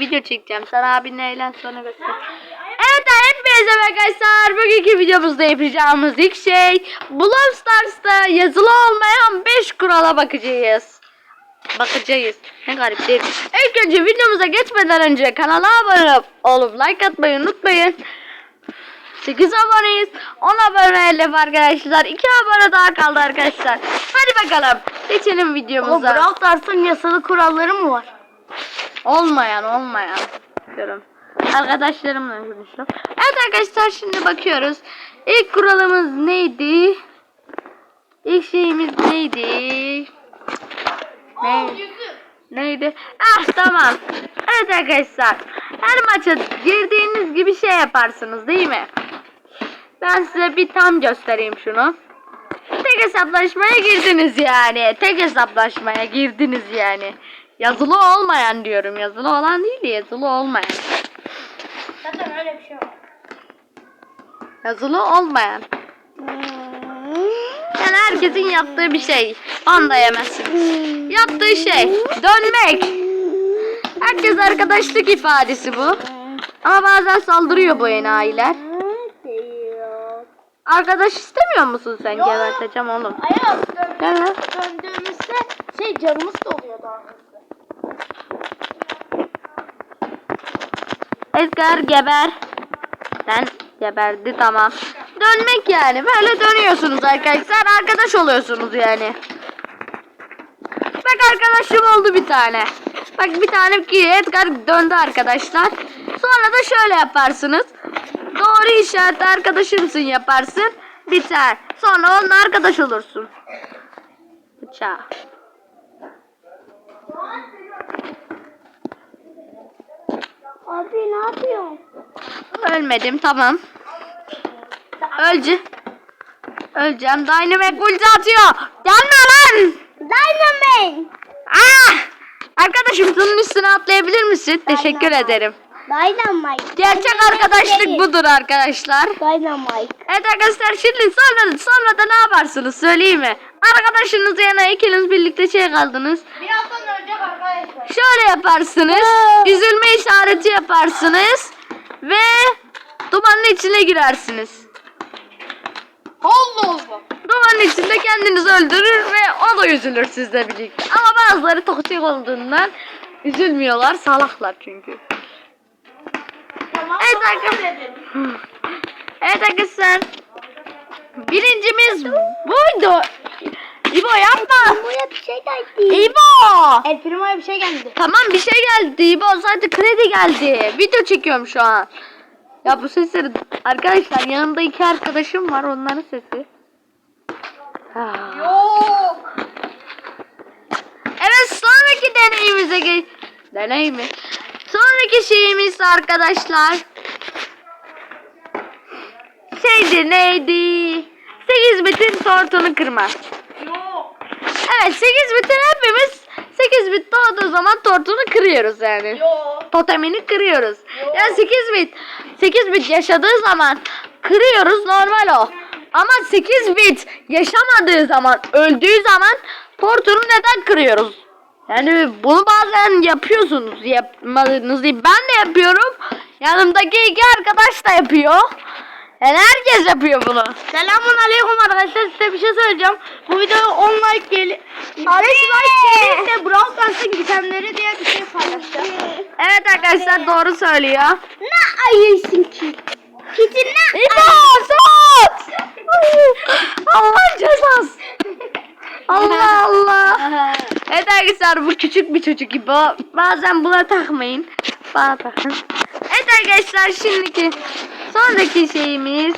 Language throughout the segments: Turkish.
video çekeceğim. Sana abinle eğlen sonra göster. Evet hepinize arkadaşlar bugünkü videomuzda yapacağımız ilk şey Brawl Stars'ta yazılı olmayan 5 kurala bakacağız. Bakacağız. Ne garip değil. İlk önce videomuza geçmeden önce kanala abone olup like atmayı unutmayın. 8 aboneyiz. 10 abone hedef arkadaşlar. 2 abone daha kaldı arkadaşlar. Hadi bakalım. Geçelim videomuza. Brawl Stars'ın yasalı kuralları mı var? Olmayan olmayan diyorum. Arkadaşlarımla konuşuyorum. Evet arkadaşlar şimdi bakıyoruz. İlk kuralımız neydi? İlk şeyimiz neydi? Ne? Neydi? Ah tamam. Evet arkadaşlar. Her maça girdiğiniz gibi şey yaparsınız değil mi? Ben size bir tam göstereyim şunu. Tek hesaplaşmaya girdiniz yani. Tek hesaplaşmaya girdiniz yani. Yazılı olmayan diyorum. Yazılı olan değil de yazılı olmayan. Zaten öyle bir şey var. Yazılı olmayan. Yani herkesin yaptığı bir şey. Onu da yemezsiniz. Yaptığı şey dönmek. Herkes arkadaşlık ifadesi bu. Ama bazen saldırıyor bu enayiler. Arkadaş istemiyor musun sen? Geberteceğim oğlum. Ayaz döndüğümüzde şey canımız doluyor daha. Edgar geber. Sen geberdi tamam. Dönmek yani. Böyle dönüyorsunuz arkadaşlar. Arkadaş oluyorsunuz yani. Bak arkadaşım oldu bir tane. Bak bir tane ki Edgar döndü arkadaşlar. Sonra da şöyle yaparsınız. Doğru işareti arkadaşımsın yaparsın. Biter. Sonra onunla arkadaş olursun. Bıçağı. Abi ne yapıyorsun? Ölmedim tamam. Ölce. Öleceğim. Dynamite ulti atıyor. Gelme lan. Dynamite! Ah! Arkadaşım bunun üstüne atlayabilir misin? Teşekkür ederim. Dynamite. Gerçek arkadaşlık budur arkadaşlar. Dynamite. Evet arkadaşlar şimdi sonra, sonra da ne yaparsınız söyleyeyim mi? Arkadaşınız yana ikiniz birlikte şey kaldınız. Birazdan. Şöyle yaparsınız. Üzülme işareti yaparsınız. Ve dumanın içine girersiniz. Allah Allah. Dumanın içinde kendinizi öldürür ve o da üzülür sizle birlikte. Ama bazıları toksik olduğundan üzülmüyorlar. Salaklar çünkü. Tamam. Evet arkadaşlar. Evet arkadaşlar. Birincimiz buydu. İbo yapma. Buraya bir şey geldi. İbo. El Primo'ya bir şey geldi. Tamam bir şey geldi. İbo sadece kredi geldi. Video çekiyorum şu an. Ya bu sesleri arkadaşlar yanımda iki arkadaşım var onların sesi. Ah. Yok. Evet sonraki deneyimize geç. Deney mi? Sonraki şeyimiz arkadaşlar. Şeydi neydi? 8 bitin tortunu kırma. Evet 8 bitin hepimiz 8 bit doğduğu zaman tortunu kırıyoruz yani. Yok. Totemini kırıyoruz. Yani 8 bit 8 bit yaşadığı zaman kırıyoruz normal o. Ama 8 bit yaşamadığı zaman öldüğü zaman tortunu neden kırıyoruz? Yani bunu bazen yapıyorsunuz. Yapmadığınız değil. Ben de yapıyorum. Yanımdaki iki arkadaş da yapıyor. Yani herkes yapıyor bunu. Selamun aleyküm arkadaşlar size bir şey söyleyeceğim. Bu videoya 10 like gel 5 like gelirse Brawl Stars'ın gitemleri diye bir şey paylaşacağım. Evet arkadaşlar doğru söylüyor. Ne ayırsın ki? Kiti ne? İbo sus! Allah cezası. Allah Allah. Evet arkadaşlar bu küçük bir çocuk İbo. Bazen buna takmayın. Bana takın. Evet arkadaşlar şimdiki sonraki şeyimiz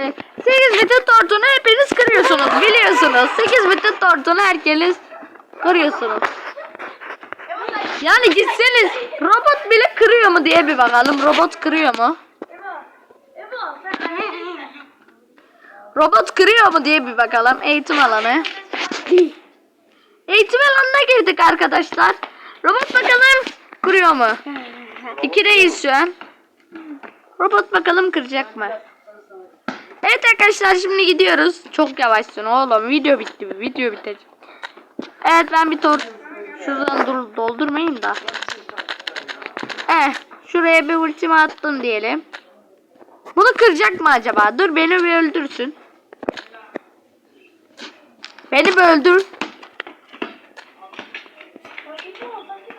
e, 8 bitin tortunu hepiniz kırıyorsunuz biliyorsunuz. 8 bitin tortunu herkes kırıyorsunuz. Yani gitseniz robot bile kırıyor mu diye bir bakalım. Robot kırıyor mu? Robot kırıyor mu diye bir bakalım. Eğitim alanı. Eğitim alanına girdik arkadaşlar. Robot bakalım kırıyor mu? İkideyiz şu an. Robot bakalım kıracak mı? Evet arkadaşlar şimdi gidiyoruz. Çok yavaşsın oğlum. Video bitti. Video bitecek. Evet ben bir tor şuradan dur doldurmayayım da. Eh, şuraya bir ultimi attım diyelim. Bunu kıracak mı acaba? Dur beni bir öldürsün. Beni bir öldür.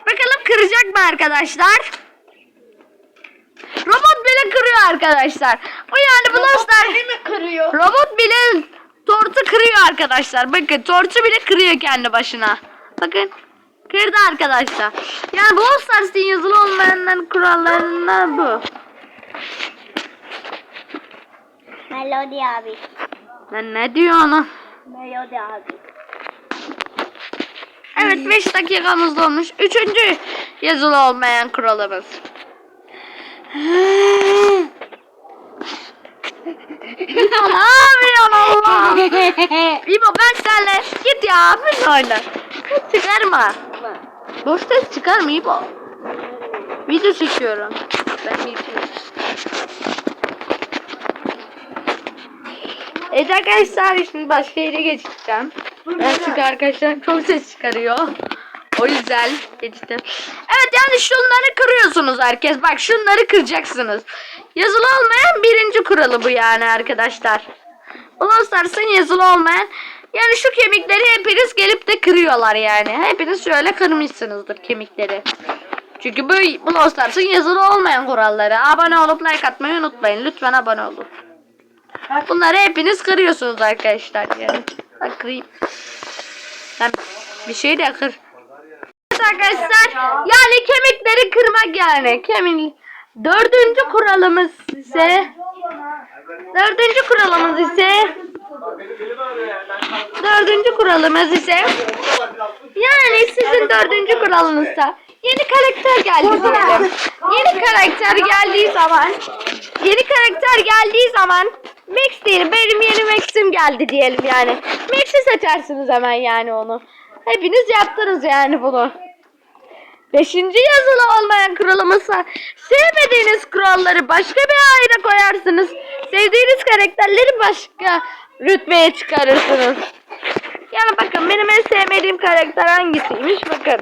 Bakalım kıracak mı arkadaşlar? Robot kırıyor arkadaşlar. O yani Brawl Stars mi kırıyor? Robot bile tortu kırıyor arkadaşlar. Bakın tortu bile kırıyor kendi başına. Bakın kırdı arkadaşlar. Yani Brawl Stars'ın yazılı olmayanların kurallarından bu. Melody abi. Lan ne diyor ona? Melody abi. Evet 5 dakikamız dolmuş. Üçüncü yazılı olmayan kuralımız. İbo ne yapıyorsun Allah? İbo ben senle git ya biz oyna. Çıkarma. Boş ses çıkarma İbo. Video çekiyorum. Ben video. Evet arkadaşlar şimdi başka yere geçeceğim. Ben çünkü arkadaşlar çok ses çıkarıyor. O yüzden geçtim. Evet yani şunları kırıyorsunuz herkes. Bak şunları kıracaksınız. Yazılı olmayan birinci kuralı bu yani arkadaşlar. Brawl Stars'ın yazılı olmayan yani şu kemikleri hepiniz gelip de kırıyorlar yani. Hepiniz şöyle kırmışsınızdır kemikleri. Çünkü bu Brawl Stars'ın yazılı olmayan kuralları. Abone olup like atmayı unutmayın. Lütfen abone olun. Bunları hepiniz kırıyorsunuz arkadaşlar yani. Bak kırayım. Ben bir şey de kır. Arkadaşlar yani kemikleri kırmak yani. Kemik. Dördüncü kuralımız ise Dördüncü kuralımız ise Dördüncü kuralımız ise Yani sizin dördüncü kuralınızsa Yeni karakter geldi diyelim. Yeni karakter geldiği zaman Yeni karakter geldiği zaman Max değil benim yeni Max'im geldi diyelim yani. Max'i seçersiniz hemen yani onu. Hepiniz yaptınız yani bunu. Beşinci yazılı olmayan kuralımızsa sevmediğiniz kuralları başka bir ayrı koyarsınız. Sevdiğiniz karakterleri başka rütbeye çıkarırsınız. Yani bakın benim en sevmediğim karakter hangisiymiş bakın.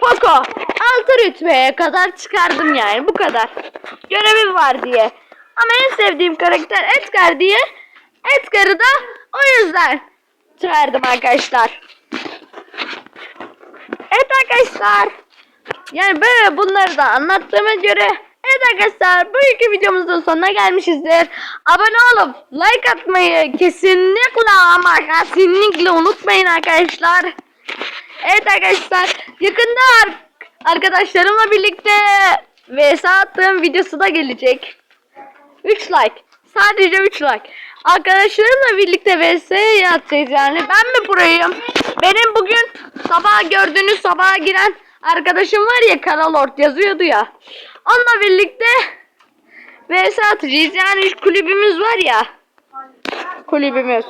Poco. Altı rütbeye kadar çıkardım yani bu kadar. Görevim var diye. Ama en sevdiğim karakter Edgar diye Edgar'ı da o yüzden çıkardım arkadaşlar. Evet arkadaşlar. Yani böyle bunları da anlattığıma göre Evet arkadaşlar bugünkü videomuzun sonuna gelmişizdir. Abone olup like atmayı kesinlikle ama kesinlikle unutmayın arkadaşlar. Evet arkadaşlar yakında ar- arkadaşlarımla birlikte vs attığım videosu da gelecek. 3 like. Sadece 3 like. Arkadaşlarımla birlikte vs yapacağız yani. Ben mi burayım? Benim bugün sabah gördüğünüz sabaha giren arkadaşım var ya Karalord yazıyordu ya. Onunla birlikte vs atacağız. Yani kulübümüz var ya. Kulübümüz.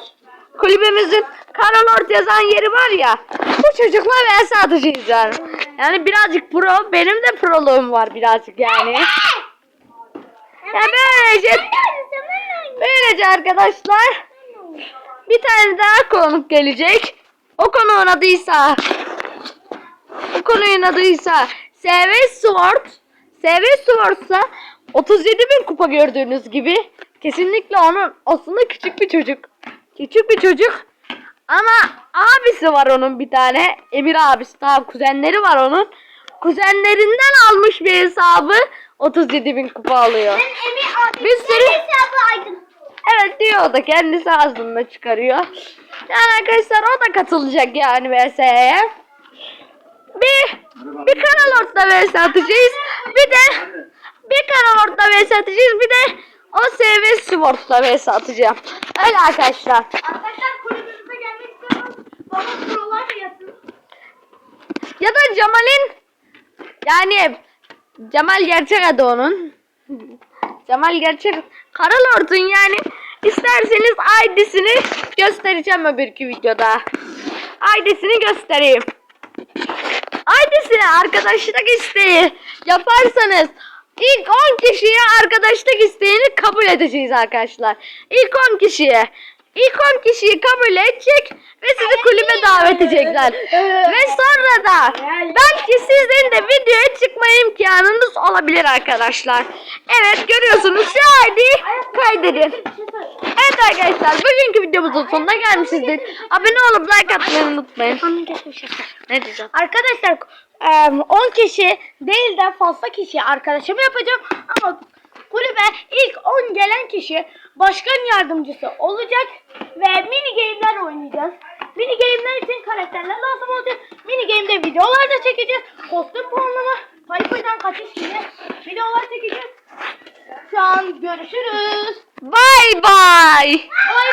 Kulübümüzün Karalord yazan yeri var ya. Bu çocukla vs atacağız yani. Yani birazcık pro. Benim de proluğum var birazcık yani. Ya böylece böylece arkadaşlar bir tane daha konuk gelecek. O konuğun adıysa o konunun adıysa SV Sword SV Sword'sa 37 bin kupa gördüğünüz gibi kesinlikle onun aslında küçük bir çocuk. Küçük bir çocuk ama abisi var onun bir tane. Emir abisi daha kuzenleri var onun. Kuzenlerinden almış bir hesabı 37 bin kupa alıyor. Bir sürü Evet diyor o da kendisi ağzında çıkarıyor. Yani arkadaşlar o da katılacak yani VS'ye. Bir bir kanalortla VS atacağız. Bir de bir kanalortla VS atacağız. Bir de o SV Sports'la VS atacağım. Öyle arkadaşlar. Arkadaşlar kulübümüze gelmek istiyorsanız bana prolar yazın. Ya da Cemal'in yani Cemal gerçek adı onun. Cemal gerçek Karalord'un yani isterseniz ID'sini göstereceğim öbürkü videoda. ID'sini göstereyim. ID'sini arkadaşlık isteği yaparsanız ilk 10 kişiye arkadaşlık isteğini kabul edeceğiz arkadaşlar. İlk 10 kişiye. ilk 10 kişiyi kabul edecek ve sizi kulübe davet edecekler. Ve sonra da belki sizin de videoya çıkma imkanınız olabilir arkadaşlar. Evet görüyorsunuz şu ID'yi kaydedin. Evet arkadaşlar bugünkü videomuzun sonuna gelmişizdir. Abone olup like atmayı unutmayın. Ne diyeceğim? Arkadaşlar em, 10 kişi değil de fazla kişi arkadaşım yapacağım ama kulübe ilk 10 gelen kişi başkan yardımcısı olacak ve mini game'ler oynayacağız. Mini game'ler için karakterler lazım olacak. Mini game'de videolar da çekeceğiz. Kostüm puanlama, Payko'dan kaçış gibi videolar çekeceğiz. Şu an görüşürüz. Bye bye. Bye